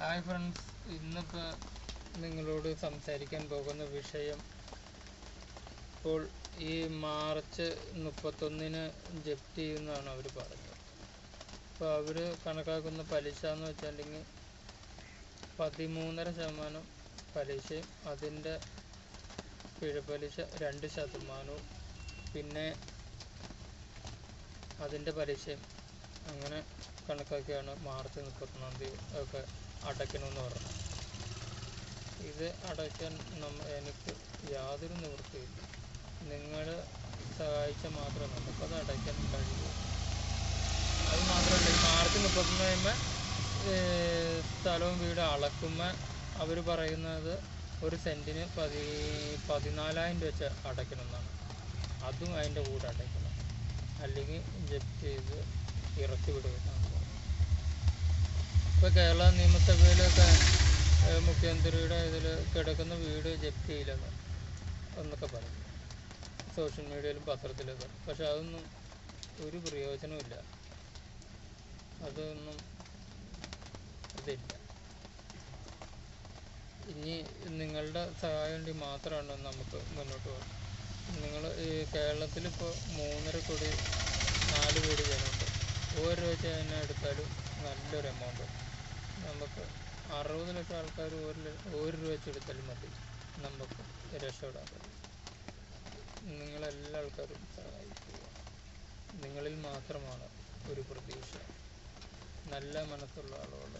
Hi friends ഇന്നിപ്പോൾ നിങ്ങളോട് സംസാരിക്കാൻ പോകുന്ന വിഷയം ഇപ്പോൾ ഈ മാർച്ച് മുപ്പത്തൊന്നിന് ജപ്തി എന്നാണ് അവർ പറഞ്ഞത് അപ്പോൾ അവർ കണക്കാക്കുന്ന പലിശ എന്ന് വെച്ചിട്ടുണ്ടെങ്കിൽ പതിമൂന്നര ശതമാനം പലിശയും അതിന്റെ പിഴപ്പലിശ രണ്ട് ശതമാനവും പിന്നെ അതിന്റെ പലിശയും അങ്ങനെ കണക്കാക്കിയാണ് മാർച്ച് മുപ്പത്തൊന്നാം തീയതി ഒക്കെ അടയ്ക്കണമെന്ന് പറഞ്ഞത്. ഇത് അടയ്ക്കാൻ നമ്മ എനിക്ക് യാതൊരു നിവൃത്തിയില്ല. നിങ്ങൾ സഹായിച്ചാൽ മാത്രമേ നമുക്കത് അടയ്ക്കാൻ കഴിയൂ. അത് മാത്രമല്ല മാർച്ച് മുപ്പത്തൊന്ന് കഴിയുമ്പോൾ സ്ഥലവും വീടും അളക്കുമ്പോൾ അവർ പറയുന്നത് ഒരു സെന്റിന് പതി പതിനാലായിരം രൂപ വെച്ച് അടയ്ക്കണം എന്നാണ് അതും അതിന്റെ കൂടെ അടയ്ക്കണം. അല്ലെങ്കിൽ ജപ്തി ചെയ്ത് ഇറക്കി വിടുമെന്നാണ് ഇപ്പോൾ കേരള നിയമസഭയിലൊക്കെ മുഖ്യമന്ത്രിയുടെ ഇതിൽ കിടക്കുന്ന വീട് ജപ്തി ചെയ്യില്ലെന്ന് എന്നൊക്കെ പറഞ്ഞു സോഷ്യൽ മീഡിയയിലും പത്രത്തിലൊക്കെ. പക്ഷെ അതൊന്നും ഒരു പ്രയോജനമില്ല അതൊന്നും ഇതില്ല ഇനി നിങ്ങളുടെ സഹായം വേണ്ടി മാത്രമാണ് നമുക്ക് മുന്നോട്ട് പോകാം നിങ്ങൾ ഇപ്പോൾ മൂന്നര കോടി ഒരു രൂപ വെച്ച് തന്നെ എടുത്താലും നല്ലൊരു എമൗണ്ട് നമുക്ക് അറുപത് ലക്ഷം ആൾക്കാർ ഒരു ഒരു രൂപ വെച്ച് എടുത്താലും മതി നമുക്ക് രക്ഷപ്പെടാൻ കഴിയും നിങ്ങളെല്ലാ ആൾക്കാരും സഹായിക്കുക. നിങ്ങളിൽ മാത്രമാണ് ഒരു പ്രതീക്ഷ. നല്ല മനസ്സുള്ള ആളുകൾ